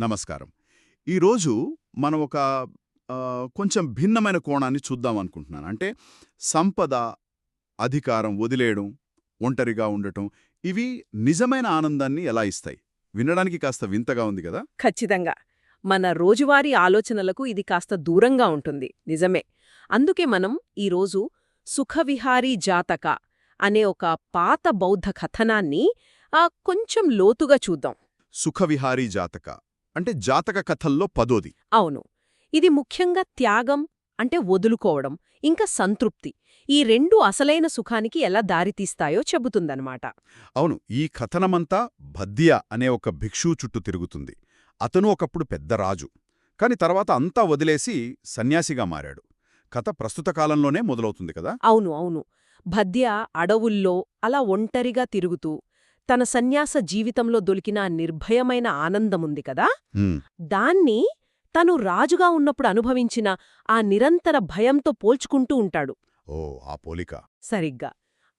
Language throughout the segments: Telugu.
నమస్కారం. ఈరోజు మనం ఒక కొంచెం భిన్నమైన కోణాన్ని చూద్దాం అనుకుంటున్నాను. అంటే సంపద అధికారం వదిలేయడం ఒంటరిగా ఉండటం ఇవి నిజమైన ఆనందాన్ని ఎలా ఇస్తాయి? వినడానికి కాస్త వింతగా ఉంది కదా? ఖచ్చితంగా. మన రోజువారీ ఆలోచనలకు ఇది కాస్త దూరంగా ఉంటుంది. నిజమే. అందుకే మనం ఈరోజు సుఖవిహారీ జాతక అనే ఒక పాత బౌద్ధ కథనాన్ని కొంచెం లోతుగా చూద్దాం. సుఖవిహారీ జాతక. అంటే జాతక కథల్లో పదోది. అవును. ఇది ముఖ్యంగా త్యాగం అంటే వదులుకోవడం ఇంకా సంతృప్తి. ఈ రెండు అసలైన సుఖానికి ఎలా దారితీస్తాయో చెబుతుందన్నమాట. అవును ఈ కథనమంతా భద్య అనే ఒక భిక్షు చుట్టూ తిరుగుతుంది. అతను ఒకప్పుడు పెద్ద రాజు. కాని తర్వాత అంతా వదిలేసి సన్యాసిగా మారాడు. కథ ప్రస్తుత కాలంలోనే మొదలవుతుంది కదా? అవును అవును. భద్య అడవుల్లో అలా ఒంటరిగా తిరుగుతూ తన సన్యాస జీవితంలో దొలికిన నిర్భయమైన ఆనందముంది కదా? దాన్ని తను రాజుగా ఉన్నప్పుడు అనుభవించిన ఆ నిరంతర భయంతో పోల్చుకుంటూ ఉంటాడు. ఓ ఆ పోలిక. సరిగ్గా.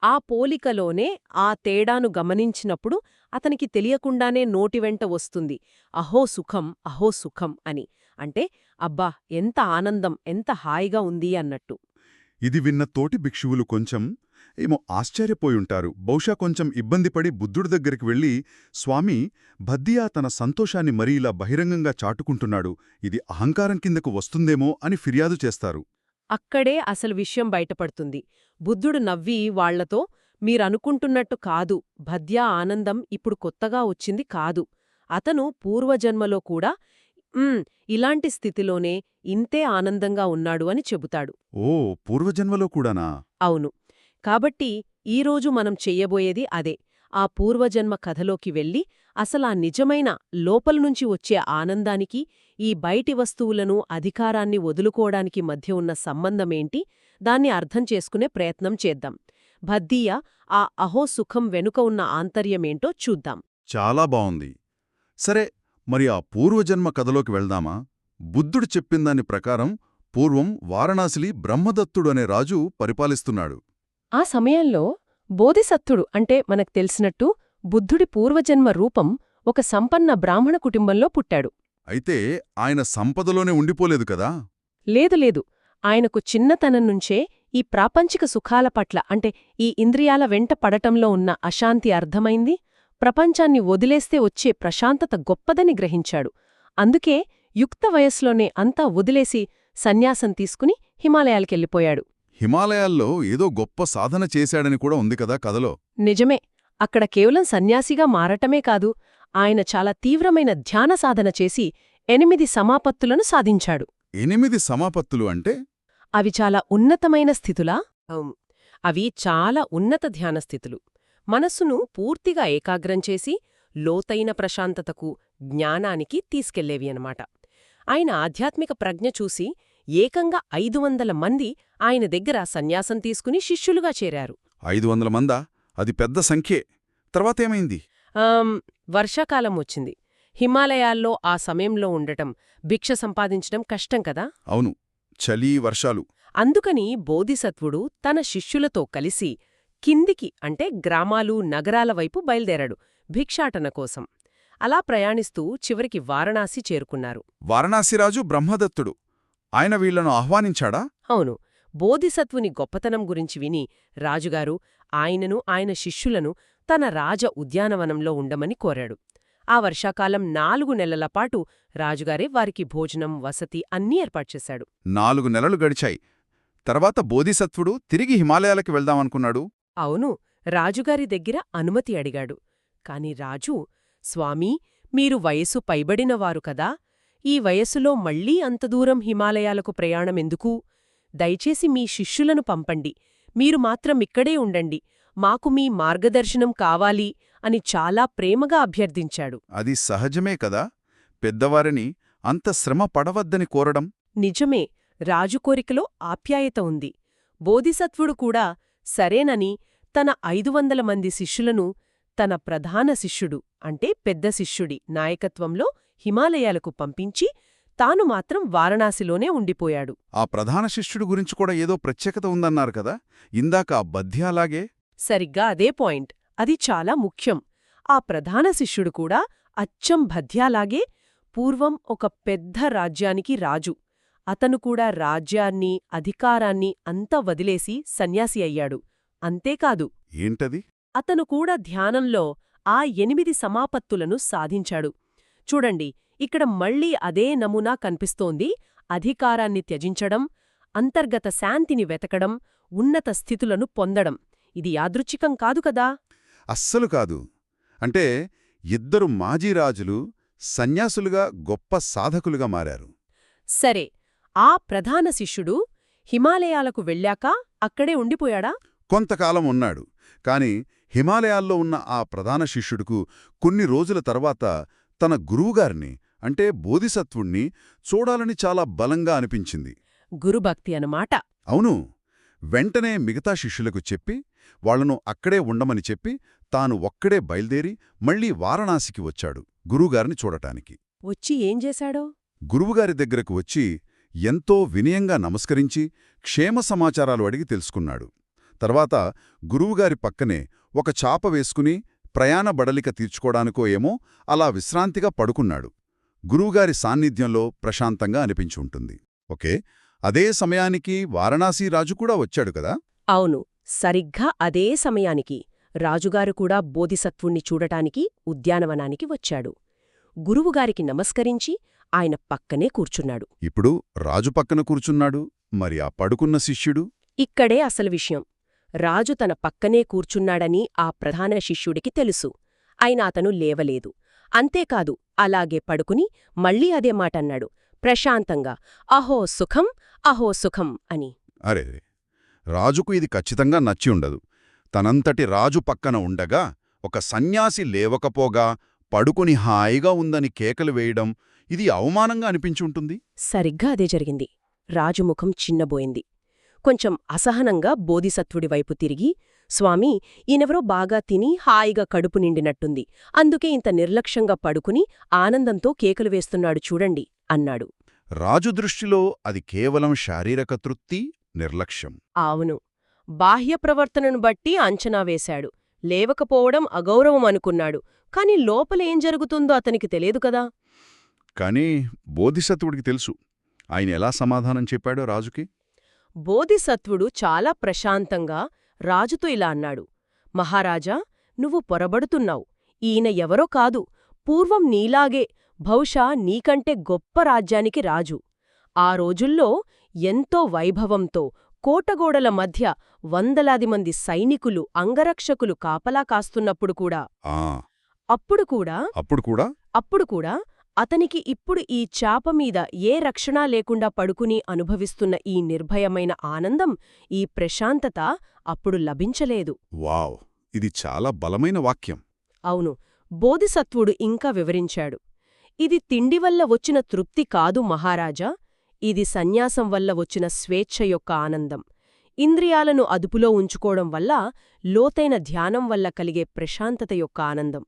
ఆ పోలికలోనే ఆ తేడాను గమనించినప్పుడు అతనికి తెలియకుండానే నోటివెంట వస్తుంది అహో సుఖం అహో సుఖం అని. అంటే అబ్బా ఎంత ఆనందం ఎంత హాయిగా ఉంది అన్నట్టు. ఇది విన్న తోటి భిక్షువులు కొంచెం ఏమో ఆశ్చర్యపోయుంటారు. బహుశా కొంచెం ఇబ్బందిపడి బుద్ధుడి దగ్గరికి వెళ్ళి స్వామి భద్దియా తన సంతోషాన్ని మరీ ఇలా బహిరంగంగా చాటుకుంటున్నాడు. ఇది అహంకారం కిందకు వస్తుందేమో అని ఫిర్యాదు చేస్తారు. అక్కడే అసలు విషయం బయటపడుతుంది. బుద్ధుడు నవ్వి వాళ్ళతో మీరనుకుంటున్నట్టు కాదు. భద్యా ఆనందం ఇప్పుడు కొత్తగా వచ్చింది కాదు. అతను పూర్వజన్మలో కూడా "ఉమ్, ఇలాంటి స్థితిలోనే ఇంతే ఆనందంగా ఉన్నాడు అని చెబుతాడు. ఓ పూర్వజన్మలో కూడానా? అవును. కాబట్టి ఈరోజు మనం చెయ్యబోయేది అదే. ఆ పూర్వజన్మ కథలోకి వెళ్ళి అసలా నిజమైన లోపలనుంచి వచ్చే ఆనందానికి ఈ బయటి వస్తువులను అధికారాన్ని వదులుకోవడానికి మధ్య ఉన్న సంబంధమేంటి దాన్ని అర్థం చేసుకునే ప్రయత్నం చేద్దాం. భద్దీయ ఆ అహో సుఖం వెనుక ఉన్న ఆంతర్యమేంటో చూద్దాం. చాలా బావుంది. సరే మరి ఆ పూర్వజన్మ కథలోకి వెళ్దామా? బుద్ధుడు చెప్పిందాని ప్రకారం పూర్వం వారణాసిలి బ్రహ్మదత్తుడు అనే రాజు పరిపాలిస్తున్నాడు. ఆ సమయంలో బోధిసత్తుడు అంటే మనకు తెలిసినట్టు బుద్ధుడి పూర్వజన్మ రూపం ఒక సంపన్న బ్రాహ్మణ కుటుంబంలో పుట్టాడు. అయితే ఆయన సంపదలోనే ఉండిపోలేదు కదా? లేదు లేదు. ఆయనకు చిన్నతనం నుంచే ఈ ప్రాపంచిక సుఖాల పట్ల అంటే ఈ ఇంద్రియాల వెంట పడటంలో ఉన్న అశాంతి అర్థమైంది ప్రపంచాన్ని వదిలేస్తే వచ్చే ప్రశాంతత గొప్పదని గ్రహించాడు. అందుకే యుక్త వయస్సులోనే అంతా వదిలేసి సన్యాసం తీసుకుని హిమాలయాలకెళ్ళిపోయాడు. హిమాలయాల్లో ఏదో గొప్ప సాధన చేశాడని కూడా ఉంది కదా కథలో. నిజమే. అక్కడ కేవలం సన్యాసిగా మారటమే కాదు ఆయన చాలా తీవ్రమైన ధ్యాన సాధన చేసి ఎనిమిది సమాపత్తులను సాధించాడు. ఎనిమిది సమాపత్తులు అంటే? అవి చాలా ఉన్నతమైన స్థితులా? అవి చాలా ఉన్నత ధ్యాన స్థితులు. మనస్సును పూర్తిగా ఏకాగ్రం చేసి లోతైన ప్రశాంతతకు జ్ఞానానికి తీసుకెళ్ళేవి అన్నమాట. ఆయన ఆధ్యాత్మిక ప్రజ్ఞ చూసి ఏకంగా ఐదు వందల మంది ఆయన దగ్గర సన్యాసం తీసుకుని శిష్యులుగా చేరారు. ఐదు వందల మందా? అది పెద్ద సంఖ్యే. తర్వాతేమైంది వర్షాకాలం వచ్చింది. హిమాలయాల్లో ఆ సమయంలో ఉండటం భిక్ష సంపాదించడం కష్టం కదా? అవును. చలి వర్షాలు. అందుకని బోధిసత్వుడు తన శిష్యులతో కలిసి కిందికి అంటే గ్రామాలు నగరాల వైపు బయల్దేరాడు భిక్షాటన కోసం. అలా ప్రయాణిస్తూ చివరికి వారణాసి చేరుకున్నారు. వారణాసిరాజు బ్రహ్మదత్తుడు. ఆయన వీళ్ళను ఆహ్వానించాడా? అవును. బోధిసత్వుని గొప్పతనం గురించి విని రాజుగారు ఆయనను ఆయన శిష్యులను తన రాజ ఉద్యానవనంలో ఉండమని కోరాడు. ఆ వర్షాకాలం నాలుగు నెలల పాటు రాజుగారే వారికి భోజనం వసతి అన్నీ ఏర్పాటుచేశాడు నాలుగు నెలలు గడిచాయి. తర్వాత బోధిసత్వుడు తిరిగి హిమాలయాలకి వెళ్దామనుకున్నాడు. అవును. రాజుగారి దగ్గర అనుమతి అడిగాడు. కాని రాజు స్వామీ మీరు వయసు పైబడినవారు కదా ఈ వయసులో మళ్ళీ అంత దూరం హిమాలయాలకు ప్రయాణమెందుకు దయచేసి మీ శిష్యులను పంపండి. మీరు మాత్రం ఇక్కడే ఉండండి. మాకు మీ మార్గదర్శనం కావాలి అని చాలా ప్రేమగా అభ్యర్థించాడు. అది సహజమే కదా? పెద్దవారిని అంత శ్రమ పడవద్దని కోరడం? నిజమే. రాజు కోరికలో ఆప్యాయత ఉంది. బోధిసత్వుడు కూడా సరేనని తన ఐదు వందల మంది శిష్యులను తన ప్రధాన శిష్యుడు అంటే పెద్ద శిష్యుడి నాయకత్వంలో హిమాలయాలకు పంపించి తాను మాత్రం వారణాసిలోనే ఉండిపోయాడు. ఆ ప్రధాన శిష్యుడి గురించి కూడా ఏదో ప్రత్యేకత ఉందన్నారు కదా ఇందాక ఆ సరిగ్గా అదే పాయింట్. అది చాలా ముఖ్యం. ఆ ప్రధాన శిష్యుడు కూడా అచ్చం భద్యాలాగే పూర్వం ఒక పెద్ద రాజ్యానికి రాజు. అతను కూడా రాజ్యాన్ని అధికారాన్ని అంతా వదిలేసి సన్యాసి అయ్యాడు. అంతేకాదు ఏంటది? అతను కూడా ధ్యానంలో ఆ ఎనిమిది సమాపత్తులను సాధించాడు. చూడండి ఇక్కడ మళ్ళీ అదే నమూనా కనిపిస్తోంది. అధికారాన్ని త్యజించడం అంతర్గత శాంతిని వెతకడం ఉన్నత స్థితులను పొందడం. ఇది యాదృచ్ఛికం కాదు కదా? అస్సలు కాదు. అంటే ఇద్దరు మాజీ రాజులు సన్యాసులుగా గొప్ప సాధకులుగా మారారు. సరే ఆ ప్రధాన శిష్యుడు హిమాలయాలకు వెళ్ళాక అక్కడే ఉండిపోయాడా? కొంతకాలం ఉన్నాడు. కాని హిమాలయాల్లో ఉన్న ఆ ప్రధాన శిష్యుడుకు కొన్ని రోజుల తర్వాత తన గురువుగారిని అంటే బోధిసత్వుణ్ణి చూడాలని చాలా బలంగా అనిపించింది. గురుభక్తి అన్నమాట. అవును. వెంటనే మిగతా శిష్యులకు చెప్పి వాళ్ళను అక్కడే ఉండమని చెప్పి తాను ఒక్కడే బయల్దేరి మళ్ళీ వారణాసికి వచ్చాడు గురువుగారిని చూడటానికి. వచ్చి ఏం చేశాడో? గురువుగారి దగ్గరకు వచ్చి ఎంతో వినయంగా నమస్కరించి క్షేమ సమాచారాలు అడిగి తెలుసుకున్నాడు. తర్వాత గురువుగారి పక్కనే ఒక చాప వేసుకుని ప్రయాణ బడలిక తీర్చుకోడానికో ఏమో అలా విశ్రాంతిగా పడుకున్నాడు. గురువుగారి సాన్నిధ్యంలో ప్రశాంతంగా అనిపించుంటుంది ఓకే అదే సమయానికి వారణాసి రాజు కూడా వచ్చాడు కదా? అవును సరిగ్గా అదే సమయానికి రాజుగారు కూడా బోధిసత్వుణ్ణి చూడటానికి ఉద్యానవనానికి వచ్చాడు. గురువుగారికి నమస్కరించి ఆయన పక్కనే కూర్చున్నాడు. ఇప్పుడు రాజు పక్కన కూర్చున్నాడు. మరి ఆ పడుకున్న శిష్యుడు? ఇక్కడే అసలు విషయం. రాజు తన పక్కనే కూర్చున్నాడని ఆ ప్రధాన శిష్యుడికి తెలుసు. అయినా అతను లేవలేదు. అంతేకాదు అలాగే పడుకుని మళ్ళీ అదే మాటన్నాడు. ప్రశాంతంగా అహో సుఖం అహో సుఖం అని. అరే రాజుకు ఇది ఖచ్చితంగా నచ్చి ఉండదు. తనంతటి రాజు పక్కన ఉండగా ఒక సన్యాసి లేవకపోగా పడుకుని హాయిగా ఉందని కేకలు వేయడం ఇది అవమానంగా అనిపించుంటుంది? సరిగ్గా అదే జరిగింది. రాజుముఖం చిన్నబోయింది. కొంచెం అసహనంగా బోధిసత్వుడి వైపు తిరిగి స్వామీ ఈయనెవరో బాగా తిని హాయిగా కడుపు నిండినట్టుంది. అందుకే ఇంత నిర్లక్ష్యంగా పడుకుని ఆనందంతో కేకలు వేస్తున్నాడు చూడండి అన్నాడు. రాజు దృష్టిలో అది కేవలం శారీరక తృప్తి నిర్లక్ష్యం. అవును. బాహ్య ప్రవర్తనను బట్టి అంచనా వేశాడు. లేవకపోవడం అగౌరవం అనుకున్నాడు. కాని లోపలేం జరుగుతుందో అతనికి తెలియదు కదా. కానీ బోధిసత్వుడికి తెలుసు. ఆయన ఎలా సమాధానం చెప్పాడో రాజుకి? బోధిసత్వుడు చాలా ప్రశాంతంగా రాజుతో ఇలా అన్నాడు మహారాజా నువ్వు పొరబడుతున్నావు. ఈయన ఎవరో కాదు. పూర్వం నీలాగే బహుశా నీకంటే గొప్ప రాజ్యానికి రాజు. ఆ రోజుల్లో ఎంతో వైభవంతో కోటగోడల మధ్య వందలాది మంది సైనికులు అంగరక్షకులు కాపలా కాస్తున్నప్పుడు కూడా అప్పుడు కూడా అప్పుడు కూడా? అప్పుడు కూడా అతనికి ఇప్పుడు ఈ చాప మీద ఏ రక్షణ లేకుండా పడుకుని అనుభవిస్తున్న ఈ నిర్భయమైన ఆనందం ఈ ప్రశాంతత అప్పుడు లభించలేదు. వావ్! ఇది చాలా బలమైన వాక్యం. అవును బోధిసత్వుడు ఇంకా వివరించాడు. ఇది తిండి వల్ల వచ్చిన తృప్తి కాదు మహారాజా ఇది సన్యాసం వల్ల వచ్చిన స్వేచ్ఛ యొక్క ఆనందం. ఇంద్రియాలను అదుపులో ఉంచుకోవడం వల్ల లోతైన ధ్యానం వల్ల కలిగే ప్రశాంతత యొక్క ఆనందం.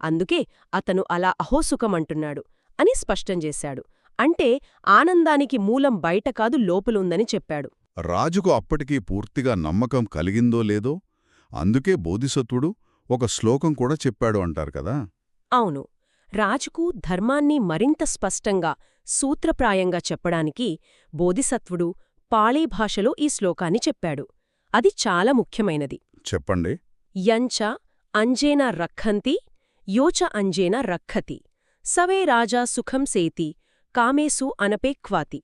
అందుకే అతను అలా అహోసుఖమంటున్నాడు అని స్పష్టం చేశాడు. అంటే ఆనందానికి మూలం బయట కాదు లోపలుందని చెప్పాడు. రాజుకు అప్పటికీ పూర్తిగా నమ్మకం కలిగిందో లేదో అందుకే బోధిసత్వుడు ఒక శ్లోకం కూడా చెప్పాడు అంటారు కదా? అవును. రాజుకు ధర్మాన్ని మరింత స్పష్టంగా సూత్రప్రాయంగా చెప్పడానికి బోధిసత్వుడు పాళీ భాషలో ఈ శ్లోకాన్ని చెప్పాడు. అది చాలా ముఖ్యమైనది. చెప్పండి. యంచ అంజేన రక్కन्ति యోచ అంజేన రక్కతి సవే రాజా సుఖం సేతి కామేసు అనపేక్వాతి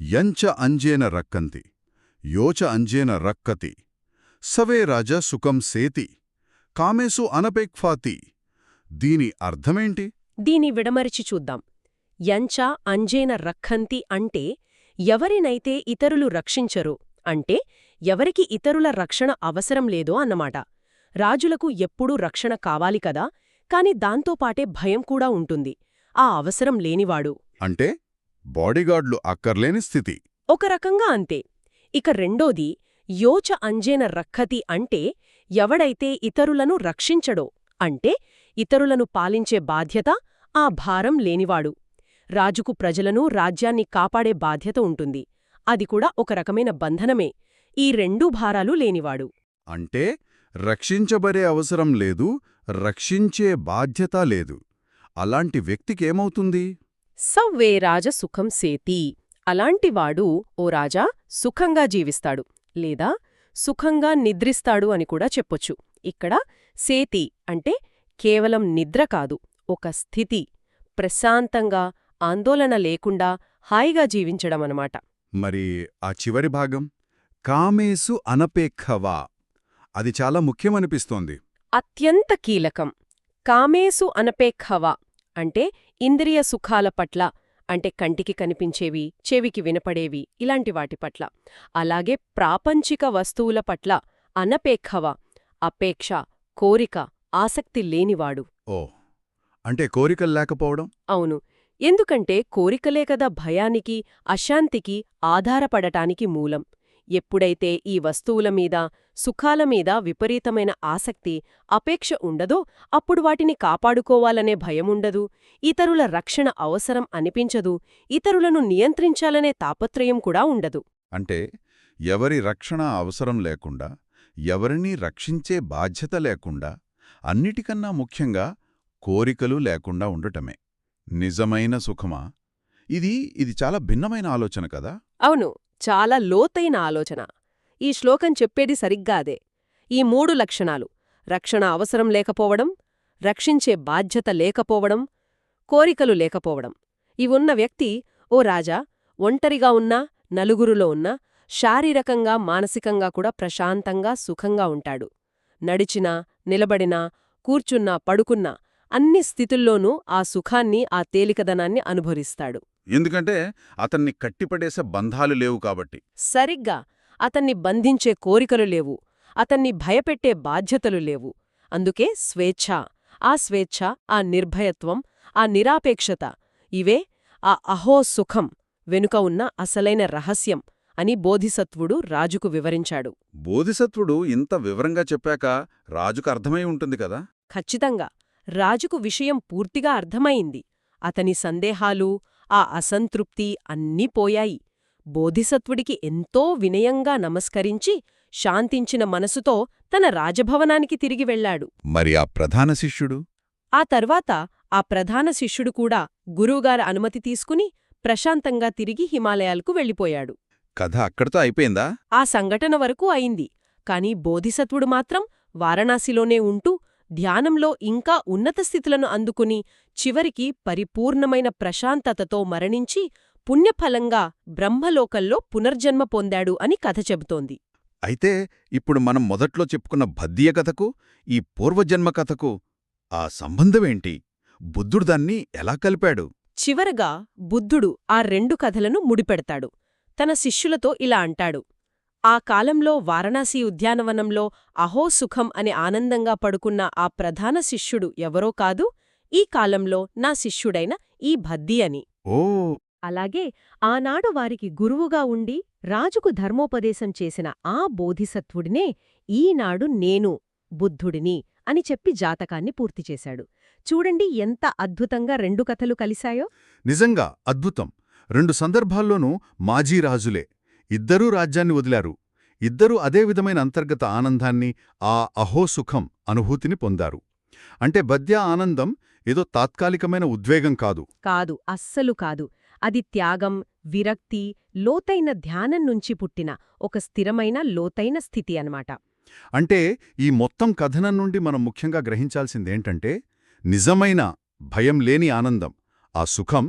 యంచ అంజేన రక్కంతి యోచ అంజేన రక్కతి. సవే రాజ సుఖం సేతి కామేసు అనపేక్ఫాతి దీని అర్థమేంటి? దీని విడమరిచి చూద్దాం. యంచ అంజేన రక్కन्ति అంటే ఎవరినైతే ఇతరులు రక్షించరో అంటే ఎవరికి ఇతరుల రక్షణ అవసరం లేదో అన్నమాట. రాజులకు ఎప్పుడూ రక్షణ కావాలి కదా కాని దాంతోపాటే భయం కూడా ఉంటుంది. ఆ అవసరం లేనివాడు. అంటే బాడీగార్డ్లు అక్కర్లేని స్థితి. ఒక రకంగా అంతే. ఇక రెండోది యోచ అంజేన రక్కతి అంటే ఎవడైతే ఇతరులను రక్షించడో అంటే ఇతరులను పాలించే బాధ్యత ఆ భారం లేనివాడు. రాజుకు ప్రజలను రాజ్యాన్ని కాపాడే బాధ్యత ఉంటుంది. అది కూడా ఒక రకమైన బంధనమే. ఈ రెండూ భారాలు లేనివాడు. అంటే రక్షించబడే అవసరం లేదు రక్షించే బాధ్యత లేదు. అలాంటి వ్యక్తికేమవుతుంది? సవ్వే రాజ సుఖం సేతి. అలాంటివాడు ఓ రాజా సుఖంగా జీవిస్తాడు. లేదా సుఖంగా నిద్రిస్తాడు అని కూడా చెప్పొచ్చు. ఇక్కడ సేతి అంటే కేవలం నిద్ర కాదు ఒక స్థితి. ప్రశాంతంగా ఆందోళన లేకుండా హాయిగా జీవించడమనమాట. మరి ఆ చివరి భాగం కామేసు అనపేక్షవా? అది చాలా ముఖ్యమనిపిస్తోంది. అత్యంత కీలకం. కామేసు అనపేక్షవ అంటే ఇంద్రియ సుఖాల పట్ల అంటే కంటికి కనిపించేవి చెవికి వినపడేవి ఇలాంటి వాటి పట్ల. అలాగే ప్రాపంచిక వస్తువుల పట్ల అనపేక్షవ అపేక్ష కోరిక ఆసక్తి లేనివాడు. ఓ అంటే కోరికలు లేకపోవడం? అవును. ఎందుకంటే కోరికలే కదా భయానికి అశాంతికి ఆధారపడటానికి మూలం. ఎప్పుడైతే ఈ వస్తువుల మీద సుఖాల మీద విపరీతమైన ఆసక్తి అపేక్ష ఉండదో అప్పుడు వాటిని కాపాడుకోవాలనే భయముండదు. ఇతరుల రక్షణ అవసరం అనిపించదు. ఇతరులను నియంత్రించాలనే తాపత్రయం కూడా ఉండదు. అంటే ఎవరి రక్షణ అవసరం లేకుండా ఎవరినీ రక్షించే బాధ్యత లేకుండా అన్నిటికన్నా ముఖ్యంగా కోరికలు లేకుండా ఉండటమే. నిజమైన సుఖమా? ఇది ఇది చాలా భిన్నమైన ఆలోచన కదా? అవును చాలా లోతైన ఆలోచన. ఈ శ్లోకం చెప్పేది సరిగ్గా అదే. ఈ మూడు లక్షణాలు రక్షణ అవసరం లేకపోవడం రక్షించే బాధ్యత లేకపోవడం కోరికలు లేకపోవడం. ఇవున్న వ్యక్తి ఓ రాజా ఒంటరిగా ఉన్నా నలుగురులో ఉన్నా శారీరకంగా మానసికంగా కూడా ప్రశాంతంగా సుఖంగా ఉంటాడు. నడిచినా నిలబడినా కూర్చున్నా పడుకున్నా అన్ని స్థితుల్లోనూ ఆ సుఖాన్ని ఆ తేలికదనాన్ని అనుభవిస్తాడు. ఎందుకంటే అతన్ని కట్టిపడేసే బంధాలు లేవు కాబట్టి. సరిగ్గా. అతన్ని బంధించే కోరికలు లేవు అతన్ని భయపెట్టే బాధ్యతలు లేవు. అందుకే స్వేచ్ఛ ఆ స్వేచ్ఛ ఆ నిర్భయత్వం ఆ నిరాపేక్షత ఇవే ఆ అహో సుఖం వెనుక ఉన్న అసలైన రహస్యం అని బోధిసత్వుడు రాజుకు వివరించాడు. బోధిసత్వుడు ఇంత వివరంగా చెప్పాక రాజుకు అర్థమై ఉంటుంది కదా? ఖచ్చితంగా. రాజుకు విషయం పూర్తిగా అర్థమైంది. అతని సందేహాలు ఆ అసంతృప్తి అన్నీ పోయాయి. బోధిసత్వుడికి ఎంతో వినయంగా నమస్కరించి శాంతించిన మనసుతో తన రాజభవనానికి తిరిగి వెళ్ళాడు మరి ఆ ప్రధాన శిష్యుడు? ఆ తర్వాత ఆ ప్రధాన శిష్యుడు కూడా గురువుగారి అనుమతి తీసుకుని ప్రశాంతంగా తిరిగి హిమాలయాలకు వెళ్ళిపోయాడు. కథ అక్కడితో అయిపోయిందా? ఆ సంఘటన వరకు అయింది. కాని బోధిసత్వుడు మాత్రం వారణాసిలోనే ఉంటూ ధ్యానంలో ఇంకా ఉన్నత స్థితులను అందుకుని చివరికి పరిపూర్ణమైన ప్రశాంతతతో మరణించి పుణ్యఫలంగా బ్రహ్మలోకంలో పునర్జన్మ పొందాడు అని కథ చెబుతోంది. అయితే ఇప్పుడు మనం మొదట్లో చెప్పుకున్న భద్దియ కథకు ఈ పూర్వజన్మ కథకు ఆ సంబంధమేంటి? బుద్ధుడు దాన్ని ఎలా కలిపాడు? చివరగా బుద్ధుడు ఆ రెండు కథలను ముడిపెడతాడు. తన శిష్యులతో ఇలా అంటాడు. ఆ కాలంలో వారణాసి ఉద్యానవనంలో అహో సుఖం అని ఆనందంగా పడుకున్న ఆ ప్రధాన శిష్యుడు ఎవరో కాదు ఈ కాలంలో నా శిష్యుడైన ఈ భద్ది అని. ఓ అలాగే ఆనాడు వారికి గురువుగా ఉండి రాజుకు ధర్మోపదేశం చేసిన ఆ బోధిసత్వుడినే ఈనాడు నేను బుద్ధుడిని అని చెప్పి జాతకాన్ని పూర్తిచేశాడు చూడండి ఎంత అద్భుతంగా రెండు కథలు కలిశాయో. నిజంగా అద్భుతం. రెండు సందర్భాల్లోనూ మాజీ రాజులే. ఇద్దరూ రాజ్యాన్ని వదిలారు. ఇద్దరూ అదే విధమైన అంతర్గత ఆనందాన్ని ఆ అహోసుఖం అనుభూతిని పొందారు. అంటే బద్య ఆనందం ఏదో తాత్కాలికమైన ఉద్వేగం కాదు. కాదు అస్సలు కాదు. అది త్యాగం విరక్తి లోతైన ధ్యానం నుంచి పుట్టిన ఒక స్థిరమైన లోతైన స్థితి అన్నమాట. అంటే ఈ మొత్తం కథనం నుండి మనం ముఖ్యంగా గ్రహించాల్సిందేంటంటే నిజమైన భయం లేని ఆనందం ఆ సుఖం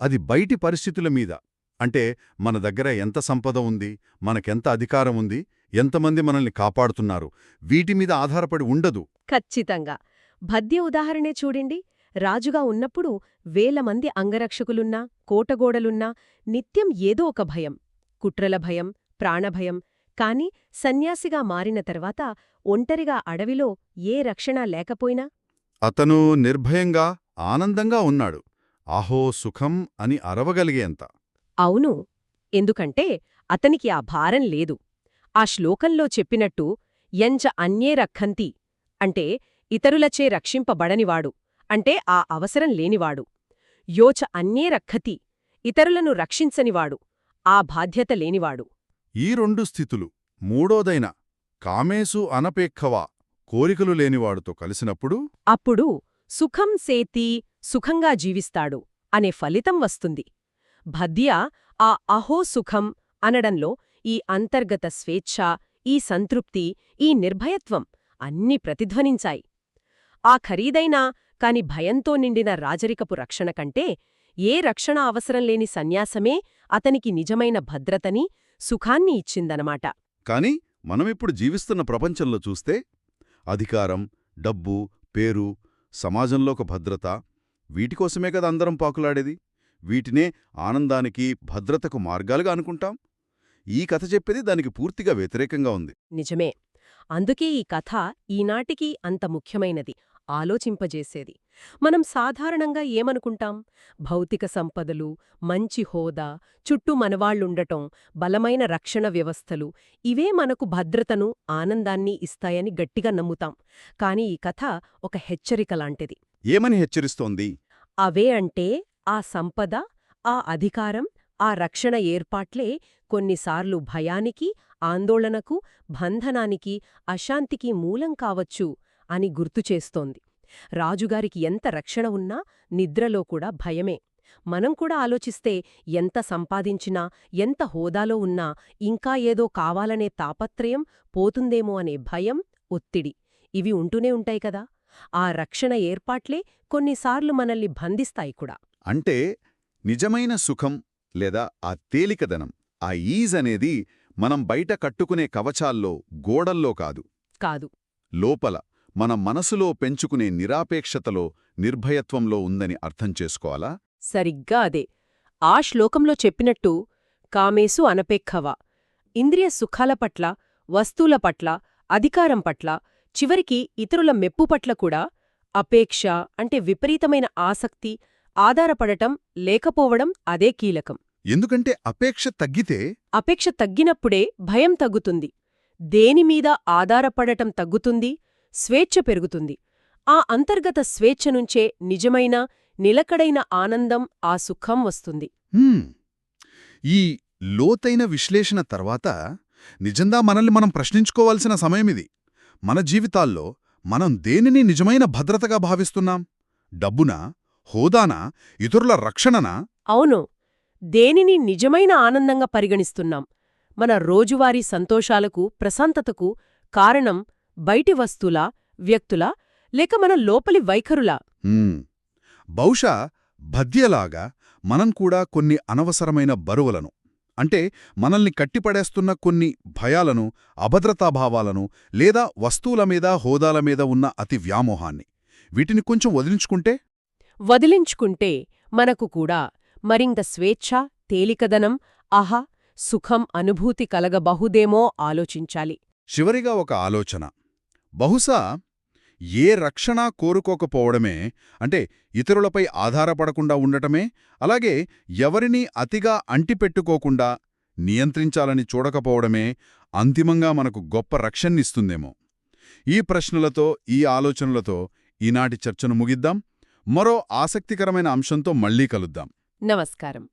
అది బయటి పరిస్థితుల మీద. అంటే మన దగ్గర ఎంత సంపద ఉంది మనకెంత అధికారం ఉంది ఎంతమంది మనల్ని కాపాడుతున్నారు వీటి మీద ఆధారపడి ఉండదు. ఖచ్చితంగా. భద్య ఉదాహరణే చూడండి. రాజుగా ఉన్నప్పుడు వేల మంది అంగరక్షకులున్నా కోటగోడలున్నా నిత్యం ఏదో ఒక భయం కుట్రల భయం ప్రాణభయం. కాని సన్యాసిగా మారిన తర్వాత ఒంటరిగా అడవిలో ఏ రక్షణ లేకపోయినా? అతను నిర్భయంగా ఆనందంగా ఉన్నాడు. ఆహో సుఖం అని అరవగలిగేంత. అవును. ఎందుకంటే అతనికి ఆ భారం లేదు. ఆ శ్లోకంలో చెప్పినట్టు ఎంచ అన్యే రక్షంతి అంటే ఇతరులచే రక్షింపబడనివాడు. అంటే ఆ అవసరం లేనివాడు. యోచ అన్యే రక్షతి ఇతరులను రక్షించనివాడు ఆ బాధ్యత లేనివాడు. ఈ రెండు స్థితులు మూడోదైన కామేసు అనపేక్షవా కోరికలు లేనివాడుతో కలిసినప్పుడు అప్పుడు సుఖం సేతి సుఖంగా జీవిస్తాడు అనే ఫలితం వస్తుంది. భద్య ఆ అహో సుఖం అనడంలో ఈ అంతర్గత స్వేచ్ఛ ఈ సంతృప్తి ఈ నిర్భయత్వం అన్నీ ప్రతిధ్వనించాయి. ఆ ఖరీదైన కాని భయంతో నిండిన రాజరికపు రక్షణ కంటే ఏ రక్షణ అవసరం లేని సన్యాసమే అతనికి నిజమైన భద్రతని సుఖాన్ని ఇచ్చిందనమాట. కానీ మనమిప్పుడు జీవిస్తున్న ప్రపంచంలో చూస్తే అధికారం డబ్బు పేరు సమాజంలో ఒక భద్రత వీటికోసమే కదా అందరం పాకులాడేది. వీటినే ఆనందానికి భద్రతకు మార్గాలుగా అనుకుంటాం. ఈ కథ చెప్పేది దానికి పూర్తిగా వ్యతిరేకంగా ఉంది. నిజమే. అందుకే ఈ కథ ఈనాటికి అంత ముఖ్యమైనది. ఆలోచింపజేసేది. మనం సాధారణంగా ఏమనుకుంటాం? భౌతిక సంపదలు మంచి హోదా చుట్టూ మనవాళ్ళుండటం బలమైన రక్షణ వ్యవస్థలు ఇవే మనకు భద్రతను ఆనందాన్ని ఇస్తాయని గట్టిగా నమ్ముతాం. కాని ఈ కథ ఒక హెచ్చరిక లాంటిది. ఏమని హెచ్చరిస్తోంది? అవే అంటే ఆ సంపద ఆ అధికారం ఆ రక్షణ ఏర్పాట్లే కొన్నిసార్లు భయానికి ఆందోళనకు బంధనానికి అశాంతికి మూలం కావచ్చు అని గుర్తుచేస్తోంది రాజుగారికి ఎంత రక్షణ ఉన్నా నిద్రలో కూడా భయమే. మనం కూడా ఆలోచిస్తే ఎంత సంపాదించినా ఎంత హోదాలో ఉన్నా ఇంకా ఏదో కావాలనే తాపత్రయం పోతుందేమో అనే భయం ఒత్తిడి ఇవి ఉంటూనే ఉంటాయి కదా. ఆ రక్షణ ఏర్పాట్లే కొన్నిసార్లు మనల్ని బంధిస్తాయి కూడా. అంటే నిజమైన సుఖం లేదా ఆ తేలికదనం ఆ ఈజ్ అనేది మనం బయట కట్టుకునే కవచాల్లో గోడల్లో కాదు. కాదు. లోపల మన మనసులో పెంచుకునే నిరాపేక్షతలో నిర్భయత్వంలో ఉందని అర్థం చేసుకోవాలా? సరిగ్గా అదే. ఆ శ్లోకంలో చెప్పినట్టు కామేసు అనపేక్షవ. ఇంద్రియ సుఖాల పట్ల వస్తువుల పట్ల అధికారం పట్ల చివరికి ఇతరుల మెప్పు పట్ల కూడా అపేక్ష అంటే విపరీతమైన ఆసక్తి ఆధారపడటం లేకపోవడం అదే కీలకం. ఎందుకంటే అపేక్ష తగ్గితే? అపేక్ష తగ్గినప్పుడే భయం తగ్గుతుంది. దేనిమీద ఆధారపడటం తగ్గుతుంది? స్వేచ్ఛ పెరుగుతుంది. ఆ అంతర్గత స్వేచ్ఛ నుంచే నిజమైన నిలకడైన ఆనందం ఆ సుఖం వస్తుంది. హ్మ్, ఈ లోతైన విశ్లేషణ తర్వాత నిజంగా మనల్ని మనం ప్రశ్నించుకోవాల్సిన సమయమిది మన జీవితాల్లో మనం దేనిని నిజమైన భద్రతగా భావిస్తున్నాం? డబ్బునా? హోదానా? ఇతరుల రక్షణనా? అవును. దేనిని నిజమైన ఆనందంగా పరిగణిస్తున్నాం? మన రోజువారీ సంతోషాలకు ప్రశాంతతకు కారణం బయటి వస్తువులా వ్యక్తులా లేక మన లోపలి వైఖరులా. బహుశా భద్యలాగా మనం కూడా కొన్ని అనవసరమైన బరువులను అంటే మనల్ని కట్టిపడేస్తున్న కొన్ని భయాలను అభద్రతాభావాలను లేదా వస్తువుల మీద హోదాల మీద ఉన్న అతి వ్యామోహాన్ని వీటిని కొంచెం వదిలించుకుంటే? వదిలించుకుంటే మనకు కూడా మరింత స్వేచ్ఛ తేలికదనం ఆహా సుఖం అనుభూతి కలగబహుదేమో ఆలోచించాలి. చివరిగా ఒక ఆలోచన. బహుశా ఏ రక్షణ కోరుకోకపోవడమే అంటే ఇతరులపై ఆధారపడకుండా ఉండటమే అలాగే ఎవరినీ అతిగా అంటిపెట్టుకోకుండా నియంత్రించాలని చూడకపోవడమే అంతిమంగా మనకు గొప్ప రక్షణనిస్తుందేమో. ఈ ప్రశ్నలతో ఈ ఆలోచనలతో ఈనాటి చర్చను ముగిద్దాం. మరో ఆసక్తికరమైన అంశంతో మళ్ళీ కలుద్దాం. నమస్కారం.